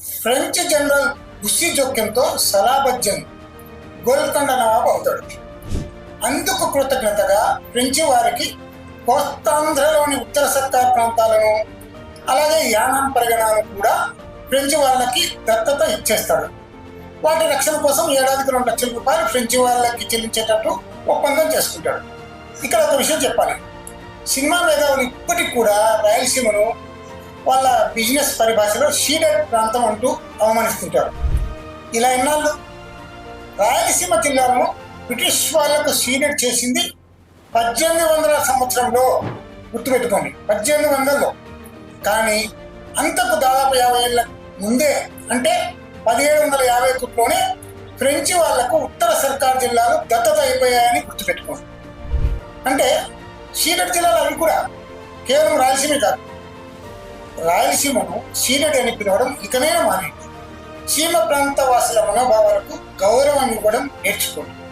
French general Bussy జోక్యంతో సలాబజ్జన్ గోల్కొండ నవాబు అవుతాడు అందుకు కృతజ్ఞతగా ఫ్రెంచి వారికి కోస్తాంధ్రలోని ఉత్తర సర్కార్ ప్రాంతాలను అలాగే యానం పరిగణాలను కూడా ఫ్రెంచి వాళ్ళకి దత్తత ఇచ్చేస్తాడు. వాటి రక్షణ కోసం ఏడాదికి రెండు లక్షల రూపాయలు ఫ్రెంచి వాళ్ళకి చెల్లించేటట్టు ఒప్పందం చేసుకుంటాడు. ఇక్కడ ఒక విషయం చెప్పాలి. సినిమా మేధావులు ఇప్పటికి కూడా రాయలసీమను వాళ్ళ బిజినెస్ పరిభాషలో షీడెడ్ ప్రాంతం అంటూ అవమానిస్తుంటారు. ఇలా ఎన్నాళ్ళు రాయలసీమ జిల్లాను బ్రిటిష్ వాళ్ళకు సీడెడ్ చేసింది పద్దెనిమిది వందల సంవత్సరంలో గుర్తుపెట్టుకోండి పద్దెనిమిది వందల్లో. కానీ అంతకు దాదాపు యాభై ఏళ్ళ ముందే అంటే పదిహేడు వందల యాభై ఒకటిలోనే ఫ్రెంచి వాళ్ళకు ఉత్తర సర్కార్ జిల్లాలు దత్తత అయిపోయాయని గుర్తుపెట్టుకోండి. అంటే సీడెడ్ జిల్లాలు అవి కూడా కేవలం రాయలసీమే కాదు. రాయలసీమను సీడెడ్ అని పిలవడం ఇకనే మానేయండి. సీమ ప్రాంత వాసుల మనోభావాలకు గౌరవం ఇవ్వడం నేర్చుకోండి.